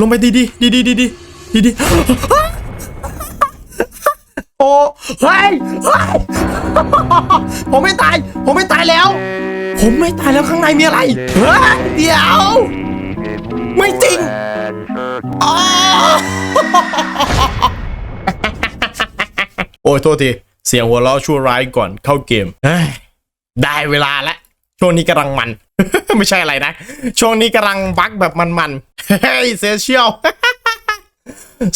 ลงไปดีดีดีดีดีดีดีดีโอ้เฮ้ยเฮ้ยผมไม่ตาย ผมไม่ตายแล้ว ผมไม่ตายแล้วข้างในมีอะไรเฮ้ยเดี๋ยว ไม่จริงอ๋อโอ้ยโทษที เสียงหัวเราะชั่วร้ายก่อนเข้าเกมเฮ้ยได้เวลาแล้วช่วงนี้กำลังมัน ไม่ใช่อะไรนะ ช่วงนี้กำลังบักแบบมันๆ เฮ้ยเซเชียล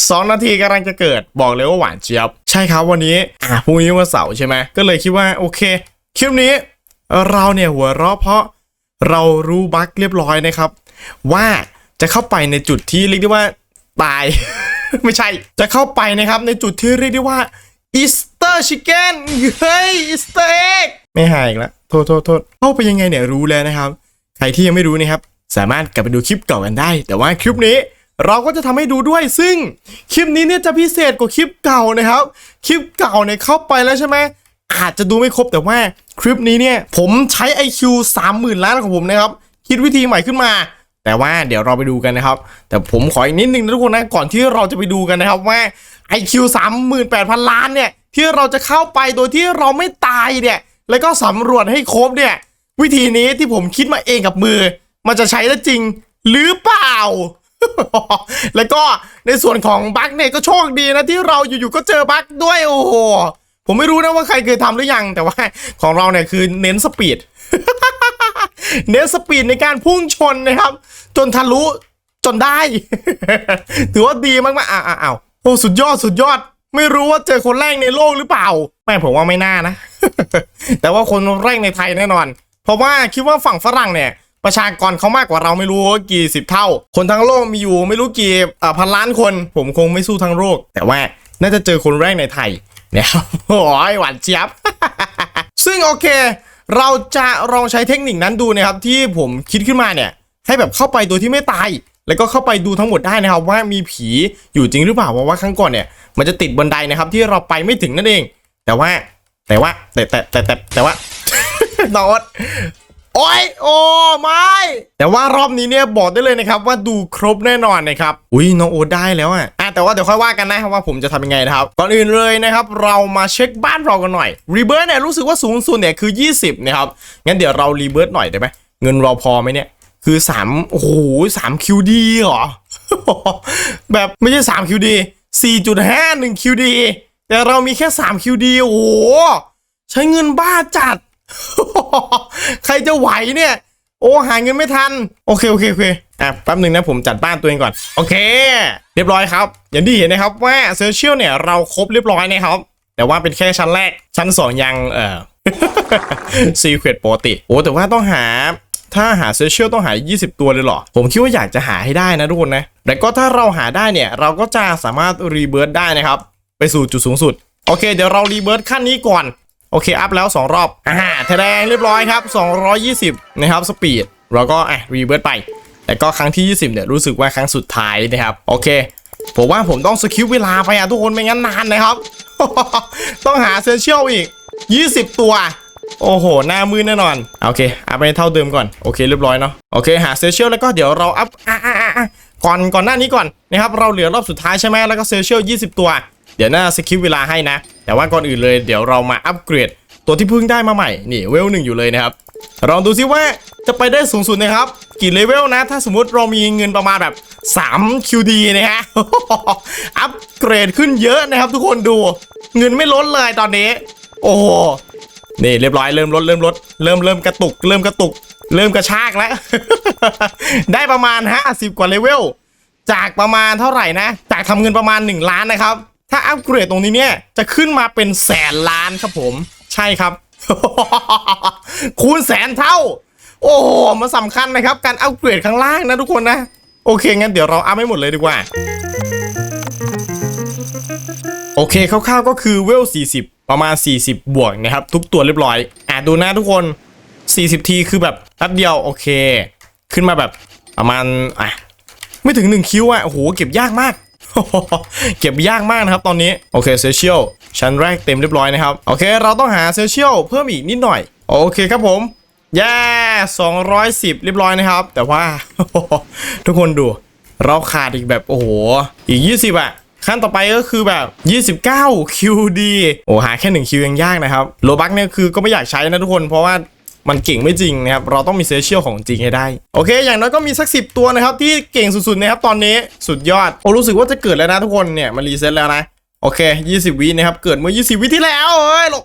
สองนาทีกำลังจะเกิดบอกเลยว่าหวานเจี๊ยบ ใช่ครับวันนี้อะพรุ่งนี้วันเสาร์ใช่ไหมก็เลยคิดว่าโอเคคลิปนี้ เราเนี่ยหัวเราะเพราะเรารู้บั๊กเรียบร้อยนะครับ ว่าจะเข้าไปในจุดที่เรียกได้ว่าตาย ไม่ใช่จะเข้าไปนะครับในจุดที่เรียกได้ว่าอีสเตอร์ชิคเก้นเฮ้ยอีสเตอร์เอ็กไม่หายอีกแล้วโทษโทษโทษเข้าไปยังไงเนี่ยรู้แล้วนะครับ ใครที่ยังไม่รู้นะครับ สามารถกลับไปดูคลิปเก่ากันได้ แต่ว่าคลิปนี้เราก็จะทำให้ดูด้วย ซึ่งคลิปนี้เนี่ยจะพิเศษกว่าคลิปเก่านะครับ คลิปเก่าเนี่ยเข้าไปแล้วใช่ไหมอาจจะดูไม่ครบแต่ว่าคลิปนี้เนี่ยผมใช้ IQ 30,000 ล้านของผมนะครับ คิดวิธีใหม่ขึ้นมา แต่ว่าเดี๋ยวเราไปดูกันนะครับ แต่ผมขออีกนิดนึงนะทุกคนนะก่อนที่เราจะไปดูกันนะครับว่า IQ 38,000 ล้านเนี่ยที่เราจะเข้าไปโดยที่เราไม่ตายเนี่ยแล้วก็สำรวจให้ครบเนี่ยวิธีนี้ที่ผมคิดมาเองกับมือ มันจะใช้ได้จริงหรือเปล่า แล้วก็ในส่วนของบั๊กเนี่ยก็โชคดีนะที่เราอยู่ๆก็เจอบั๊กด้วยโอ้โหผมไม่รู้นะว่าใครเคยทำหรือยัง แต่ว่าของเราเนี่ยคือเน้นสปีดเน้นสปีดในการพุ่งชนนะครับ จนทะลุจนได้ ถือว่าดีมากๆอ้าวอ้าวอ้าวโอ้สุดยอดสุดยอด ไม่รู้ว่าเจอคนแรกในโลกหรือเปล่าแม่ผมว่าไม่น่านะ แต่ว่าคนแรกในไทยแน่นอน เพราะว่าคิดว่าฝั่งฝรั่งเนี่ย ประชากรเขามากกว่าเราไม่รู้กี่สิบเท่า คนทั้งโลกมีอยู่ไม่รู้กี่พันล้านคน ผมคงไม่สู้ทั้งโลกแต่ว่าน่าจะเจอคนแรกในไทยเนี่ยครับโอ้ยหวานเจี๊ยบ ซึ่งโอเค เราจะลองใช้เทคนิคนั้นดูนะครับที่ผมคิดขึ้นมาเนี่ย ให้แบบเข้าไปโดยที่ไม่ตาย แล้วก็เข้าไปดูทั้งหมดได้นะครับ ว่ามีผีอยู่จริงหรือเปล่าเพราะว่าครั้งก่อนเนี่ย มันจะติดบันไดนะครับที่เราไปไม่ถึงนั่นเอง แต่ว่าแต่ว่าแต่แต่แต่แต่แต่ว่านอต โอ้ยโอ้ไม่แต่ว่ารอบนี้เนี่ยบอกได้เลยนะครับ ว่าดูครบแน่นอนนะครับอุ้ยน้องโอได้แล้วอะอะแต่ว่าเดี๋ยวค่อยว่ากันนะว่าผมจะทำยังไงนะครับ ก่อนอื่นเลยนะครับ เรามาเช็คบ้านเรากันหน่อยรีเบิร์ตเนี่ยรู้สึกว่าสูงสุดเนี่ยคือ 20 นะครับ งั้นเดี๋ยวเรารีเบิร์ตหน่อยได้ไหมเงินเราพอไหมเนี่ยคือ3โอ้โห3 QD เหรอ แบบไม่ใช่3 QD 4.51 QD แต่เรามีแค่3 QD โอ้โหใช้เงินบ้าจัด ใครจะไหวเนี่ย โอ้หาเงินไม่ทัน โอเคโอเคโอเคอะแป๊บหนึ่งนะผมจัดบ้านตัวเองก่อน โอเค เรียบร้อยครับ อย่างที่เห็นนะครับว่าเซอร์เชียลเนี่ยเราครบเรียบร้อยนะครับ แต่ว่าเป็นแค่ชั้นแรก ชั้นสองยังเอ่อซีเควตปกติ โอ้แต่ว่าต้องหาถ้าหาเซอร์เชียลต้องหา 20 ตัวเลยเหรอ ผมคิดว่าอยากจะหาให้ได้นะทุกคนนะ แต่ก็ถ้าเราหาได้เนี่ย เราก็จะสามารถรีเบิร์ดได้นะครับ ไปสู่จุดสูงสุด โอเค เดี๋ยวเรารีเบิร์ดขั้นนี้ก่อน โอเค อัพแล้ว 2 รอบอ่าแทแดงเรียบร้อยครับ 220 นะครับ สปีด เราก็อะรีเบิร์ดไป แต่ก็ครั้งที่ 20 เนี่ย รู้สึกว่าครั้งสุดท้ายนะครับ โอเค ผมว่าผมต้องสคิปเวลาไปอะทุกคน ไม่งั้นนานนะครับ ต้องหาเซนเชียลอีก 20 ตัว โอ้โห หน้ามืดแน่นอน โอเค อัพไปเท่าเดิมก่อน โอเค เรียบร้อยเนาะ โอเค หาเซเชียลแล้วก็เดี๋ยวเราอัพอะอะอะก่อนก่อนหน้านี้ก่อนนะครับ เราเหลือรอบสุดท้ายใช่ไหมแล้วก็เซเชียล20 ตัว เดี๋ยวน่าสคิปเวลาให้นะ แต่ว่าก่อนอื่นเลยเดี๋ยวเรามาอัปเกรดตัวที่เพิ่งได้มาใหม่นี่เวลหนึ่งอยู่เลยนะครับลองดูซิว่าจะไปได้สูงสุดนะครับ กี่เลเวลนะ ถ้าสมมุติเรามีเงินประมาณแบบ 3 QD นะฮะอัปเกรดขึ้นเยอะนะครับทุกคนดูเงินไม่ลดเลยตอนนี้ โอ้โหนี่เรียบร้อยเริ่มลดเริ่มลดเริ่มเริ่มกระตุก เริ่มกระตุก เริ่มกระชากแล้ว ได้ประมาณ 50 กว่าเลเวลจากประมาณเท่าไหร่นะ จากทำเงินประมาณ 1 ล้านนะครับ ถ้าอัปเกรดตรงนี้เนี่ย จะขึ้นมาเป็นแสนล้านครับผม ใช่ครับ คูณแสนเท่า โอ้โหมันสำคัญนะครับ การอัปเกรดข้างล่างนะทุกคนนะ โอเค งั้นเดี๋ยวเราอัพให้หมดเลยดีกว่า โอเคคร่าวๆก็คือเวล 40 ประมาณ 40 บวกนะครับ ทุกตัวเรียบร้อย อะดูนะทุกคน 40 ทีคือแบบแป๊บเดียวโอเค ขึ้นมาแบบประมาณอะไม่ถึง 1 คิวอะโอ้โหเก็บยากมาก เก็บยากมากนะครับตอนนี้ โอเคเซเชียลชั้นแรกเต็มเรียบร้อยนะครับ โอเค เราต้องหาเซเชียลเพิ่มอีกนิดหน่อย โอเคครับผมแย่210เรียบร้อยนะครับ แต่ว่าทุกคนดู เราขาดอีกแบบโอ้โห อีก20อะขั้นต่อไปก็คือแบบ 29 QD โอ้หาแค่ 1 คิวยังยากนะครับ โลบักเนี่ยคือก็ไม่อยากใช้นะทุกคน เพราะว่า มันเก่งไม่จริงนะครับ เราต้องมีเซเชียลของจริงให้ได้ โอเค อย่างน้อยก็มีสัก10ตัวนะครับ ที่เก่งสุดๆนะครับตอนนี้สุดยอดโอ้รู้สึกว่าจะเกิดแล้วนะทุกคนเนี่ยมันรีเซ็ตแล้วนะโอเค 20 วินะครับ เกิดเมื่อ 20 วิที่แล้วเอ้ยหลบ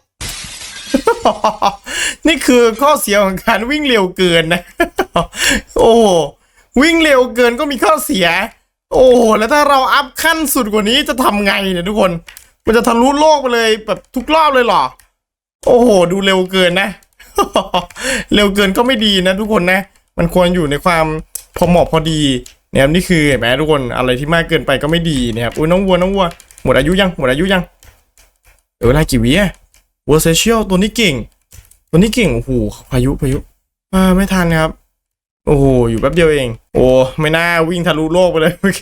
นี่คือข้อเสียของการวิ่งเร็วเกินนะ โอ้วิ่งเร็วเกินก็มีข้อเสีย โอ้แล้วถ้าเราอัพขั้นสุดกว่านี้จะทำไงเนี่ยทุกคน มันจะทะลุโลกไปเลยแบบทุกรอบเลยเหรอ โอ้โห ดูเร็วเกินนะ เร็วเกินก็ไม่ดีนะทุกคนนะ มันควรอยู่ในความพอเหมาะพอดีนะครับนี่คือเห็นไหมทุกคนอะไรที่มากเกินไปก็ไม่ดีนะครับอุ้ยน้องวัวน้องวัวหมดอายุยังหมดอายุยังเวลากี่วิอะวัวเซเชียลตัวนี้เก่ง ตัวนี้เก่งโอ้โหพายุพายุอ่าไม่ทันครับโอ้โหอยู่แป๊บเดียวเอง โอ้ไม่น่าวิ่งทะลุโลกไปเลยโอเค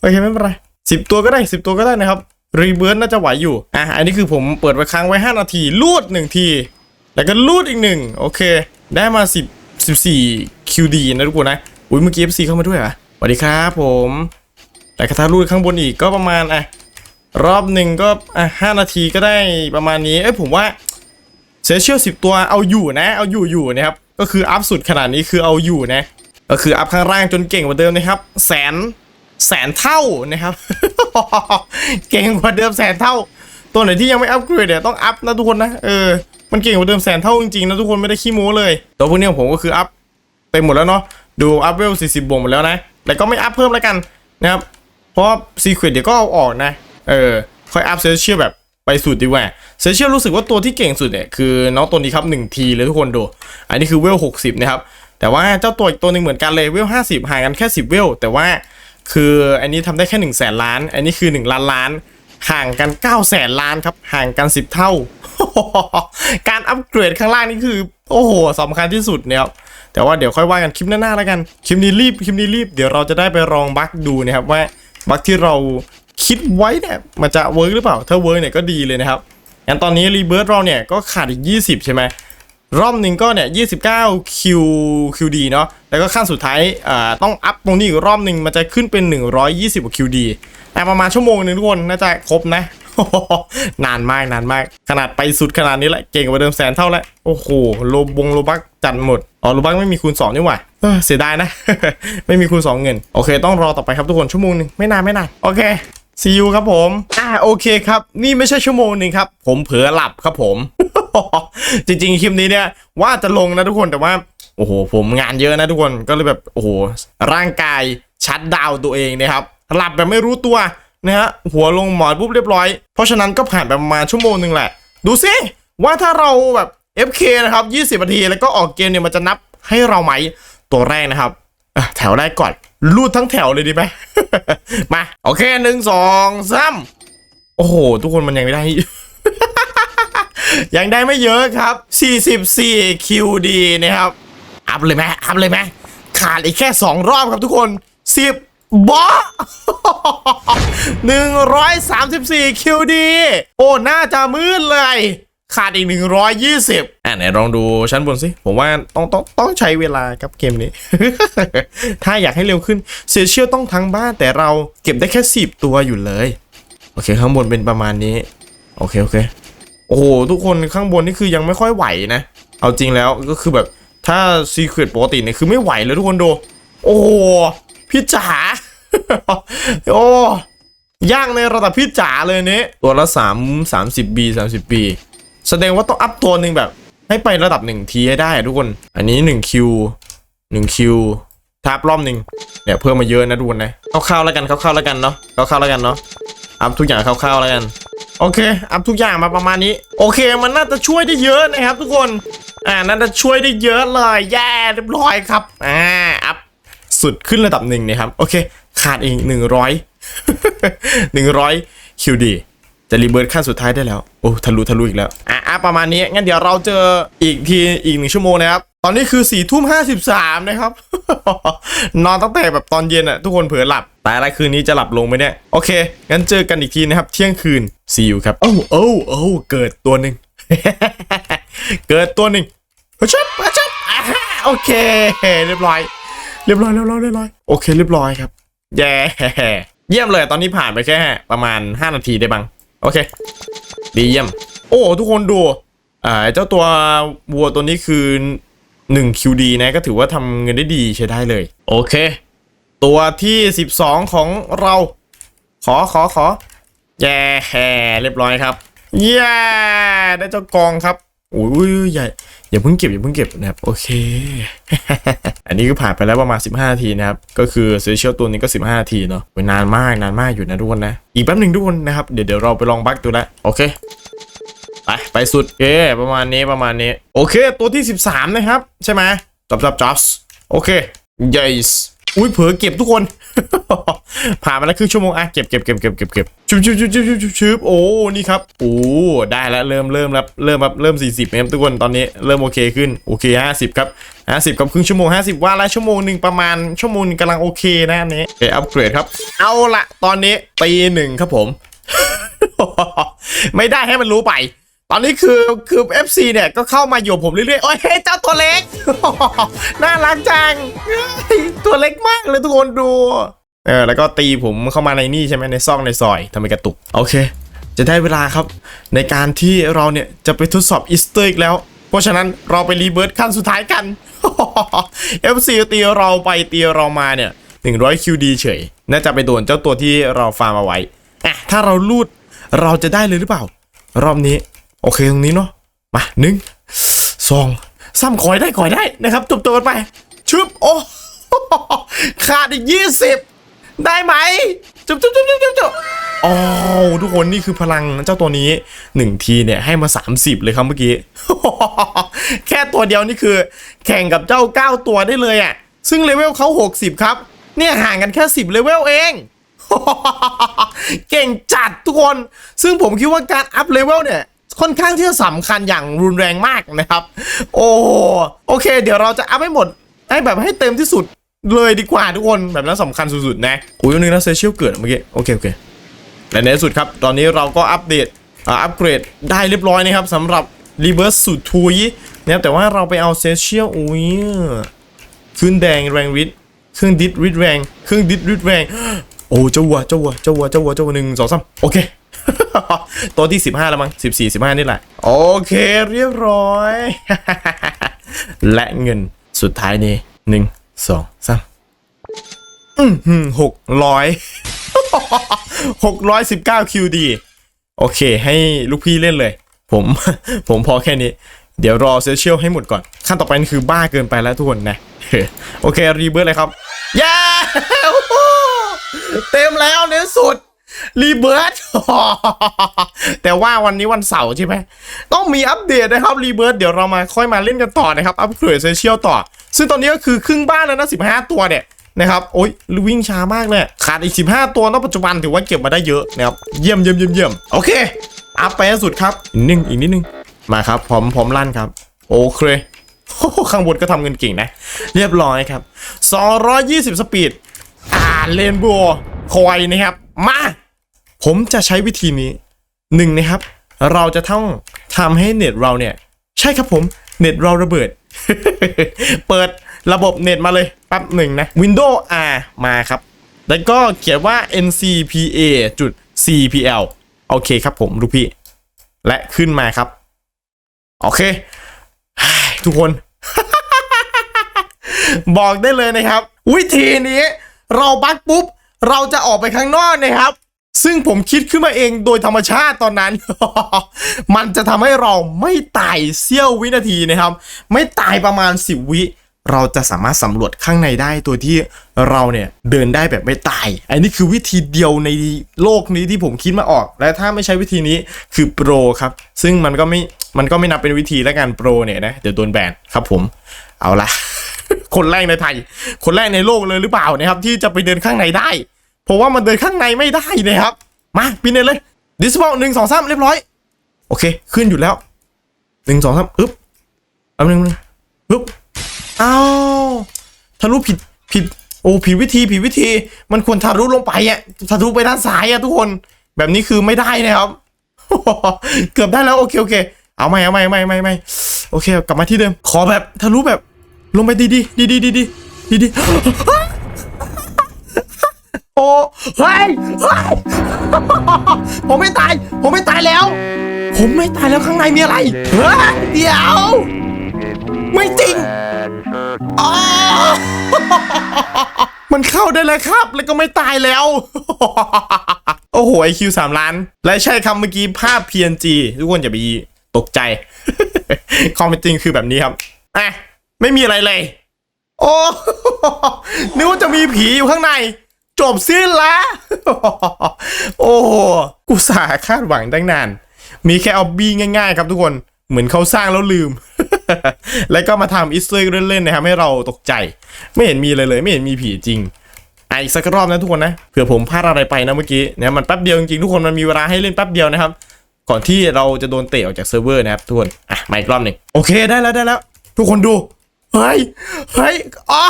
โอเคไม่เป็นไรสิบตัวก็ได้สิบตัวก็ได้นะครับรีเบิร์น่าจะไหวอยู่อะอันนี้คือผมเปิดไว้ค้างไว้ 5 นาทีลูดหนึ่งที แล้วก็ลูดอีกหนึ่งโอเค ได้มา10 14 QD นะทุกคนนะอุ้ยเมื่อกี้ FC เข้ามาด้วยอะสวัสดีครับผมแต่กระทะลูดข้างบนอีกก็ประมาณอะรอบหนึ่งก็อะห้านาทีก็ได้ประมาณนี้เอ้ยผมว่าเซเชียลสิบตัวเอาอยู่นะ เอาอยู่อยู่นะครับก็คืออัพสุดขนาดนี้คือเอาอยู่นะ ก็คืออัพข้างล่างจนเก่งกว่าเดิมนะครับ แสนแสนเท่านะครับ เก่งกว่าเดิมแสนเท่า ตัวไหนที่ยังไม่อัพเกรดเนี่ยต้องอัพนะทุกคนนะเออ มันเก่งกว่าเดิมแสนเท่าจริงๆนะทุกคนไม่ได้ขี้โม้เลย ตัวพวกนี้ของผมก็คืออัพเต็มหมดแล้วเนาะดูอัพเวล40บวกหมดแล้วนะแต่ก็ไม่อัพเพิ่มแล้วกันนะครับเพราะซีเครตเดี๋ยวก็เอาออกนะ เออค่อยอัพเซเชียลแบบไปสุดดีกว่าเซเชียลรู้สึกว่าตัวที่เก่งสุดเนี่ยคือน้องตัวนี้ครับ1ทีเลยทุกคนดู อันนี้คือเวล60นะครับแต่ว่าเจ้าตัวอีกตัวหนึ่งเหมือนกันเลยเวล50ห่างกันแค่ 10 เวลแต่ว่าคืออันนี้ทำได้แค่1 0 0 0 0แสนล้าน อันนี้คือ 1 ล้านล้าน ห่างกัน 9 0 0แสนล้านครับ ห่างกัน 10 เท่า การอัปเกรดข้างล่างนี่คือ โอ้โหสำคัญที่สุดเนี่ยครับแต่ว่าเดี๋ยวค่อยว่ากันคลิปหน้าๆแล้วกัน คลิปนี้รีบ คลิปนี้รีบ เดี๋ยวเราจะได้ไปลองบั๊กดูนะครับว่าบั๊กที่เราคิดไว้เนี่ยมันจะเวิร์กหรือเปล่า ถ้าเวิร์กเนี่ยก็ดีเลยนะครับงั้นตอนนี้รีเบิร์ตเราเนี่ยก็ขาดอีก 20 ใช่ไหม รอบหนึ่งก็เนี่ย29 Q QD เนาะแล้วก็ขั้นสุดท้ายอ่าต้องอัพตรงนี้อีกรอบหนึ่งมันจะขึ้นเป็น 120กว่า QD แต่ประมาณชั่วโมงหนึ่งทุกคนน่าจะครบนะนานมากนานมาก ขนาดไปสุดขนาดนี้แหละเก่งกว่าเดิมแสนเท่าแล้วโอ้โหโลบงโลบักจัดหมดอ๋อโลบักไม่มีคูณ2นี่หว่าเออเสียดายนะ ไม่มีคูณ2เงิน โอเค ต้องรอต่อไปครับทุกคนชั่วโมงหนึ่งไม่นานไม่นานโอเคซีอูครับผม อ่าโอเคครับ นี่ไม่ใช่ชั่วโมงหนึ่งครับ ผมเผลอหลับครับผม จริงๆ คลิปนี้เนี่ยว่าจะลงนะทุกคนแต่ว่า โอ้โห ผมงานเยอะนะทุกคนก็เลยแบบโอ้โหร่างกายชัดดาวตัวเองนะครับหลับแบบไม่รู้ตัวนะฮะหัวลงหมอนปุ๊บเรียบร้อย เพราะฉะนั้นก็ผ่านไปประมาณชั่วโมงหนึ่งแหละ ดูซิว่าถ้าเราแบบ FK นะครับ 20นาทีแล้วก็ออกเกมเนี่ยมันจะนับให้เราไหมตัวแรกนะครับแถวแรกก่อนรูดทั้งแถวเลยดีไหมมา โอเคหนึ่งสองสามโอ้โห ทุกคนมันยังไม่ได้ ยังได้ไม่เยอะครับ 44 QD นะครับ อัพเลยไหมอัพเลยไหมขาดอีกแค่ 2 รอบครับทุกคน 10บอ134 QD โอ้ น่าจะมืดเลย ขาดอีก 120 อะไหนลองดูชั้นบนสิ ผมว่าต้องต้องต้องใช้เวลาครับเกมนี้ ถ้าอยากให้เร็วขึ้นเซเชียลต้องทั้งบ้านแต่เราเก็บได้แค่ 10 ตัวอยู่เลย โอเค ข้างบนเป็นประมาณนี้ โอเค โอเค โอ้โหทุกคนข้างบนนี่คือยังไม่ค่อยไหวนะ เอาจริงแล้วก็คือแบบถ้าซีเครตปกติเนี่ยคือไม่ไหวเลยทุกคนดู โอ้โหพี่จ๋าโอ้ย่างในระดับพี่จ๋าเลยเนี้ตัวละ3 30 B 30 B แสดงว่าต้องอัพตัวหนึ่งแบบ ให้ไประดับ1ทีให้ได้ทุกคน อันนี้1คิว1คิวทับรอบหนึ่งเนี่ยเพิ่มมาเยอะนะทุกคนนะคร่าวๆแล้วกันคร่าวๆแล้วกันเนาะคร่าวๆแล้วกันเนาะ อัพทุกอย่างคร่าวๆแล้วกัน โอเค อัพทุกอย่างมาประมาณนี้ โอเค มันน่าจะช่วยได้เยอะนะครับทุกคน อ่า น่าจะช่วยได้เยอะเลยแย่เรียบร้อยครับ อ่า อัพสุดขึ้นระดับหนึ่งนะครับ โอเค ขาดอีกหนึ่งร้อยหนึ่งร้อยคิวดี จะรีเบิร์ตขั้นสุดท้ายได้แล้ว โอ้ทะลุทะลุอีกแล้ว อะอะประมาณนี้ งั้นเดี๋ยวเราเจออีกทีอีกหนึ่งชั่วโมงนะครับ ตอนนี้คือสี่ทุ่มห้าสิบสามนะครับ นอนตั้งแต่แบบตอนเย็นอะทุกคนเผลอหลับ แต่อะไรคืนนี้จะหลับลงไหมเนี่ย โอเค งั้นเจอกันอีกทีนะครับ เที่ยงคืน see you ครับ โอ้โอ้โอ้เกิดตัวหนึ่ง เกิดตัวหนึ่งชับชับอ่าฮะโอเค เรียบร้อย เรียบร้อยเรียบร้อยเรียบร้อย โอเค เรียบร้อยครับ แย่เยี่ยมเลย ตอนนี้ผ่านไปแค่ ประมาณ 5 นาทีได้บ้าง โอเค ดีเยี่ยม โอ้ ทุกคนดูอ่าเจ้าตัววัวตัวนี้คือ 1 QD นะก็ถือว่าทำเงินได้ดีใช้ได้เลย โอเค ตัวที่ 12 ของเรา ขอขอขอแย่เรียบร้อยครับ เย้ ได้เจ้ากองครับ อ้ยใหญ่อย่าเพิ่งเก็บอย่าเพิ่งเก็บนะครับโอเค อันนี้ก็ผ่านไปแล้วประมาณ 15นาทีนะครับก็คือเซเชียลตัวนี้ก็ 15นาทีเนาะนานมากนานมากอยู่นะทุกคนนะ อีกแป๊บหนึ่งทุกคนนะครับเดี๋ยวเดี๋ยวเราไปลองบั๊กดูแล้วโอเคไปไปสุดโอประมาณนี้ประมาณนี้ โอเค ตัวที่ 13 นะครับ ใช่ไหมจับจับจับโอเค yes อุ้ยเผลอเก็บทุกคน ผ่านมาแล้วครึ่งชั่วโมงอะเก็บเก็บเก็บเก็บเก็บเก็บชุบชุบชุบชุบชุบชุบโอ้นี่ครับโอ้ได้แล้วเริ่มเริ่มแล้วเริ่มแบบเริ่ม 40นะครับทุกคนตอนนี้เริ่มโอเคขึ้นโอเค 50 ครับ 50 กับครึ่งชั่วโมง 50 ว่าล้วชั่วโมงหนึ่งประมาณชั่วโมงกำลังโอเคนะอันนี้โอเอัปเกรดครับ เอาละตอนนี้ตีหนึ่งครับผม ไม่ได้ให้มันรู้ไป ตอนนี้คือคือ FC เนี่ยก็เข้ามาอยู่กับผมเรื่อยๆ โอ้ยเจ้าตัวเล็ก น่ารักจัง ตัวเล็กมากเลยทุกคนดู เออแล้วก็ตีผมเข้ามาในนี่ใช่ไหมในซอกในซอยทำให้กระตุก โอเค จะได้เวลาครับ ในการที่เราเนี่ยจะไปทดสอบอีสเตอร์อีกแล้ว เพราะฉะนั้นเราไปรีเบิร์ตขั้นสุดท้ายกัน FC ตีเราไปตีเรามาเนี่ย100 QD เฉย น่าจะไปโดนเจ้าตัวที่เราฟาร์มเอาไว้อะถ้าเราลูดเราจะได้เลยหรือเปล่า รอบนี้ โอเคตรงนี้เนาะมาหนึ่งสองซ้ำขอยได้ขอยได้นะครับจบตัวกันไปชึบโอ้ขาดอีกยี่สิบได้ไหมจุบจุบจุบจุบจุบจุบอ๋อทุกคนนี่คือพลังเจ้าตัวนี้หนึ่งทีเนี่ยให้มา 30 เลยครับเมื่อกี้ แค่ตัวเดียวนี่คือ แข่งกับเจ้า 9 ตัวได้เลยอะ่ะ ซึ่งเลเวลเขา 60 ครับ เนี่ยห่างกันแค่ 10 เลเวลเอง เก่งจัดทุกคน ซึ่งผมคิดว่าการอัพเลเวลเนี่ย ค่อนข้างที่จะสำคัญอย่างรุนแรงมากนะครับ โอ้โอเค เดี๋ยวเราจะอัพให้หมดให้แบบให้เต็มที่สุดเลยดีกว่าทุกคนแบบนั้นสำคัญสุดๆนะอุ้ยนึงนะเซเชียลเกิดเมื่อกี้โอเคโอเคและในที่สุดครับ ตอนนี้เราก็อัปเดตอัปเกรดได้เรียบร้อยนะครับสำหรับรีเวิร์สสุดทุยนะครับแต่ว่าเราไปเอาเซเชียลอุ้ยขึ้นแดงแรงวิทเครื่องดิสริดแรงเครื่องดิสริดแรงโอ้เจ้าวัวเจ้าวัวเจ้าวัวเจ้าวัวเจ้าวัวหนึ่งสองสามโอเค ตัวที่ 15 แล้วมั้ง14 15 นี่แหละ โอเคเรียบร้อย และเงินสุดท้ายนี้หนึ่งสองสามอืมหกร้อยหกร้อยสิบเก้าคิวดีโอเค ให้ลูกพี่เล่นเลย ผมผมพอแค่นี้ เดี๋ยวรอเซเชียลให้หมดก่อน ขั้นต่อไปนี่คือบ้าเกินไปแล้วทุกคนนะ โอเค รีเบิร์ดเลยครับ เย้ เต็มแล้วในสุด รีเบิร์ดแต่ว่าวันนี้วันเสาร์ใช่ไหมต้องมีอัปเดตนะครับรีเบิร์ดเดี๋ยวเรามาค่อยมาเล่นกันต่อนะครับ อัปเกรดโซเชียลต่อ ซึ่งตอนนี้ก็คือครึ่งบ้านแล้วนะ 15 ตัวเนี่ยนะครับ โอ๊ยวิ่งช้ามากเลยขาดอีก 15 ตัวณปัจจุบันถือว่าเก็บมาได้เยอะนะครับเยี่ยมเยี่ยมเยี่ยมเยี่ยมโอเค อัพไปสุดครับอีกนิดนึงอีกนิดนึงมาครับพร้อมพร้อมลั่นครับ โอเคข้างบนก็ทำเงินเก่งนะ เรียบร้อยครับ 220 สปีด อ่าเลนโบว์คอยนะครับ มา ผมจะใช้วิธีนี้หนึ่งนะครับ เราจะต้องทำให้เน็ตเราเนี่ย ใช่ครับผมเน็ตเราระเบิด เปิดระบบเน็ตมาเลยแป๊บหนึ่งนะ Windows R มาครับ แล้วก็เขียนว่า ncpa จุด cpl โอเคครับผมลูกพี่ และขึ้นมาครับ โอเค ทุกคน บอกได้เลยนะครับ วิธีนี้เราบักปุ๊บ เราจะออกไปข้างนอกนะครับ ซึ่งผมคิดขึ้นมาเองโดยธรรมชาติตอนนั้น มันจะทำให้เราไม่ตายเสี้ยววินาทีนะครับ ไม่ตายประมาณ 10 วิเราจะสามารถสำรวจข้างในได้ตัวที่เราเนี่ยเดินได้แบบไม่ตาย อันนี้คือวิธีเดียวในโลกนี้ที่ผมคิดมาออก และถ้าไม่ใช้วิธีนี้คือโปรครับ ซึ่งมันก็ไม่ มันก็ไม่นับเป็นวิธีและการโปรเนี่ยนะ เดี๋ยวโดนแบนครับผม เอาละ คนแรกในไทย คนแรกในโลกเลยหรือเปล่านะครับที่จะไปเดินข้างในได้ ผมว่ามันเดินข้างในไม่ได้นะครับ มาปีนเลยดิสบอลหนึ่งสองสามเรียบร้อย โอเค ขึ้นหยุดแล้วหนึ่งสองสามอึ๊บอันหนึ่งปึ๊บอ้าวทะลุผิดผิดโอ้ผิดวิธีผิดวิธี มันควรทะลุลงไปอะทะลุไปด้านซ้ายอะทุกคน แบบนี้คือไม่ได้นะครับ เกือบได้แล้วโอเคโอเค เอาไม่เอาไม่ไม่ไม่ไม่โอเค กลับมาที่เดิม ขอแบบทะลุแบบลงไปดีดีดีดีดีดีดี โอ้เฮ้ยเฮ้ยผมไม่ตาย ผมไม่ตายแล้ว ผมไม่ตายแล้วข้างในมีอะไรเฮ้ยเดี๋ยว ไม่จริงอ๋อมันเข้าได้แล้วครับ แล้วก็ไม่ตายแล้ว โอ้โหไอคิวสามล้าน และใช่คำเมื่อกี้ภาพ PNG ทุกคนอย่าไปตกใจ ความเป็นจริงคือแบบนี้ครับอะไม่มีอะไรเลย โอ้นึกว่าจะมีผีอยู่ข้างใน จบสิ้นล้วโอ้กูสาคาดหวังตั้งนาน มีแค่ออบบี้ง่ายๆ ครับทุกคนเหมือนเขาสร้างแล้วลืม แล้วก็มาทำอิสเตอร์เล่นๆนะครับให้เราตกใจ ไม่เห็นมีเลยเลย ไม่เห็นมีผีจริงอะอีกสักรอบนะทุกคนนะเผื่อผมพลาดอะไรไปนะเมื่อกี้เนี่ยมันแป๊บเดียวจริงๆทุกคนมันมีเวลาให้เล่นแป๊บเดียวนะครับ ก่อนที่เราจะโดนเตะออกจากเซิร์ฟเวอร์นะครับทุกคนอะมาอีกรอบหนึ่งโอเคได้แล้วได้แล้ว ทุกคนดูเฮ้ยเฮ้ยอ๋อ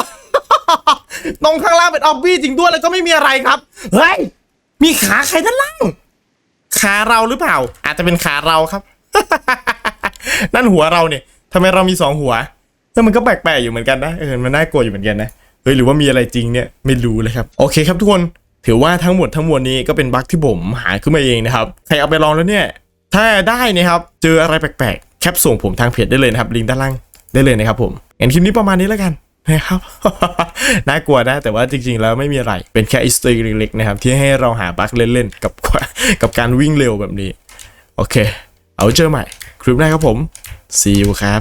ตรงข้างล่างเป็นออบบี้จริงด้วยแล้วก็ไม่มีอะไรครับ เฮ้ย มีขาใครด้านล่าง ขาเราหรือเปล่า อาจจะเป็นขาเราครับ นั่นหัวเราเนี่ยทำไมเรามีสองหัวแต่มันก็แปลกๆอยู่เหมือนกันนะเออมันน่ากลัวอยู่เหมือนกันนะเฮ้ยหรือว่ามีอะไรจริงเนี่ยไม่รู้เลยครับ โอเคครับทุกคนถือว่าทั้งหมดทั้งมวลนี้ก็เป็นบั๊กที่ผมหาขึ้นมาเองนะครับใครเอาไปลองแล้วเนี่ย ถ้าได้นะครับ เจออะไรแปลกๆแคปส่งผมทางเพจได้เลยนะครับลิงก์ด้านล่างได้เลยนะครับผมงั้นคลิปนี้ประมาณนี้แล้วกัน นะครับ น่ากลัวนะ แต่ว่าจริงๆ แล้วไม่มีอะไร เป็นแค่อิสต์เล็กๆนะครับ ที่ให้เราหาบั๊กเล่นๆ กับกับการวิ่งเร็วแบบนี้ โอเค เอาเจอใหม่ คลิปหน้าครับผม see you ครับ